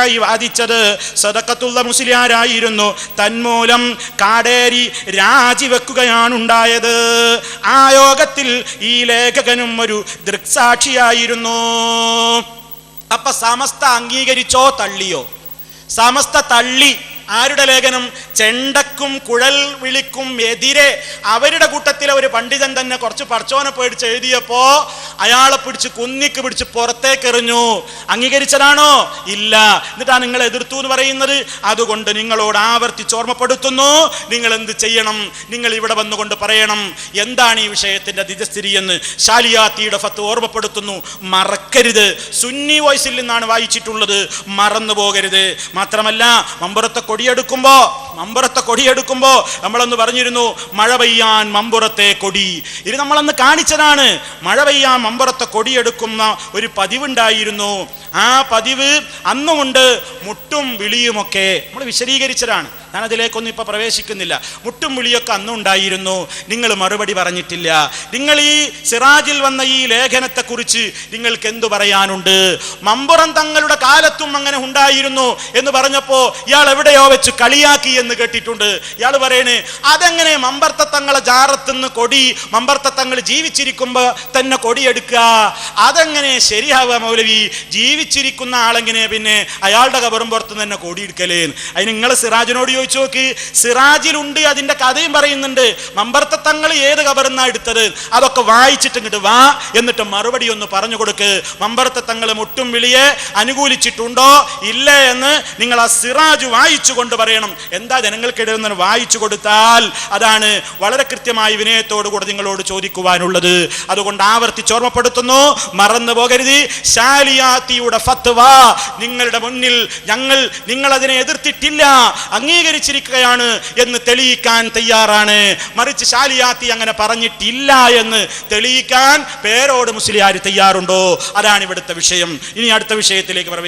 ായി വാദിച്ചത് സദക്കത്തുള്ള മുസ്ലിയാരായിരുന്നു. തന്മൂലം കാടേരി രാജിവെക്കുകയാണ് ഉണ്ടായത് ആ യോഗത്തിൽ ഈ ലേഖകനും ഒരു ദൃക്സാക്ഷിയായിരുന്നു. അപ്പൊ സമസ്ത അംഗീകരിച്ചോ തള്ളിയോ? സമസ്ത തള്ളി ആരുടെ ലേഖനം? ചെണ്ടക്കും കുഴൽ വിളിക്കും എതിരെ. അവരുടെ കൂട്ടത്തിലെ ഒരു പണ്ഡിതൻ തന്നെ കുറച്ച് പർച്ചോനെ പേടിച്ച് എഴുതിയപ്പോ അയാളെ പിടിച്ച് കുന്നിക്ക് പിടിച്ച് പുറത്തേക്ക് എറിഞ്ഞു. അംഗീകരിച്ചതാണോ? ഇല്ല. എന്നിട്ടാണ് നിങ്ങൾ എതിർത്തു എന്ന് പറയുന്നത്. അതുകൊണ്ട് നിങ്ങളോട് ആവർത്തിച്ച് ഓർമ്മപ്പെടുത്തുന്നു. നിങ്ങൾ എന്ത് ചെയ്യണം? നിങ്ങൾ ഇവിടെ വന്നുകൊണ്ട് പറയണം. എന്താണ് ഈ വിഷയത്തിന്റെ ദിജസ്ഥിതി എന്ന് ഷാലിയാത്തിയുടെ ഫത്ത് ഓർമ്മപ്പെടുത്തുന്നു. മറക്കരുത്. സുന്നി വോയിസിൽ നിന്നാണ് വായിച്ചിട്ടുള്ളത്. മറന്നു പോകരുത് മാത്രമല്ല മമ്പുറത്തെ കൊടിയെടുക്കുമ്പോ മമ്പുറത്തെ കൊടിയെടുക്കുമ്പോൾ നമ്മളന്ന് പറഞ്ഞിരുന്നു മഴ പെയ്യാൻ മമ്പുറത്തെ കൊടി. ഇത് നമ്മളന്ന് കാണിച്ചതാണ്. മഴ പെയ്യാൻ മമ്പുറത്തെ കൊടിയെടുക്കുന്ന ഒരു പതിവുണ്ടായിരുന്നു. ആ പതിവ് അന്നുമുണ്ട് മുട്ടും വിളിയുമൊക്കെ. നമ്മൾ വിശദീകരിച്ചതാണ്. ഞാൻ അതിലേക്കൊന്നും ഇപ്പൊ പ്രവേശിക്കുന്നില്ല. മുട്ടും വിളിയൊക്കെ അന്നുണ്ടായിരുന്നു. നിങ്ങൾ മറുപടി പറഞ്ഞിട്ടില്ല. നിങ്ങൾ ഈ സിറാജിൽ വന്ന ഈ ലേഖനത്തെക്കുറിച്ച് നിങ്ങൾക്ക് എന്തു പറയാനുണ്ട്? മമ്പുറം തങ്ങളുടെ കാലത്തും അങ്ങനെ ഉണ്ടായിരുന്നു എന്ന് പറഞ്ഞപ്പോൾ ഇയാൾ എവിടെയോ വെച്ച് കളിയാക്കി എന്ന് കേട്ടിട്ടുണ്ട്. ഇയാൾ പറയണേ അതെങ്ങനെ മമ്പർത്ത തങ്ങളെ ജാറത്തുനിന്ന് കൊടി മമ്പർത്ത തങ്ങൾ ജീവിച്ചിരിക്കുമ്പോ തന്നെ കൊടിയെടുക്കുക? അതെങ്ങനെ ശരിയാവുക മൗലവി? ജീവിച്ചിരിക്കുന്ന ആളെങ്ങനെ പിന്നെ അയാളുടെ കബറും പുറത്ത് തന്നെ കോടിയെടുക്കലേ അതിന് നിങ്ങൾ സിറാജിനോട് ചോദിച്ചു നോക്ക്. സിറാജിലുണ്ട് അതിന്റെ കഥയും പറയുന്നുണ്ട്. മമ്പർത്ത തങ്ങൾ ഏത് കബറുന്നാ എടുത്തത്? അതൊക്കെ വായിച്ചിട്ട് ഇങ്ങോട്ട് വാ എന്നിട്ട് മറുപടി ഒന്ന് പറഞ്ഞു കൊടുക്ക്. മമ്പർത്ത തങ്ങൾ മുട്ടും വിളിയെ അനുകൂലിച്ചിട്ടുണ്ടോ? ഇല്ലേ എന്ന് നിങ്ങൾ ആ സിറാജ് വായിച്ചു കൊണ്ട് പറയണം. എന്താ ജനങ്ങൾക്കിടയിൽ നിന്ന് വായിച്ചു കൊടുത്താൽ? അതാണ് വളരെ കൃത്യമായി വിനയത്തോടു കൂടെ നിങ്ങളോട് ചോദിക്കുവാനുള്ളത്. അതുകൊണ്ട് ആവർത്തിച്ച് ഓർമ്മപ്പെടുത്തുന്നു. മറന്നു പോകരുത്. ശാലിയാത്തിയുടെ ഫത്വ നിങ്ങളുടെ മുന്നിൽ ഞങ്ങൾ നിങ്ങൾ അതിനെ എതിർത്തിട്ടില്ല അംഗീകരിച്ചിരിക്കുകയാണ് എന്ന് തെളിയിക്കാൻ തയ്യാറാണ്. മറിച്ച് ശാലിയാത്തി അങ്ങനെ പറഞ്ഞിട്ടില്ല എന്ന് തെളിയിക്കാൻ പേരോട് മുസ്ലിയാർ തയ്യാറുണ്ടോ? അതാണ് ഇവിടുത്തെ വിഷയം. ഇനി അടുത്ത വിഷയത്തിലേക്ക്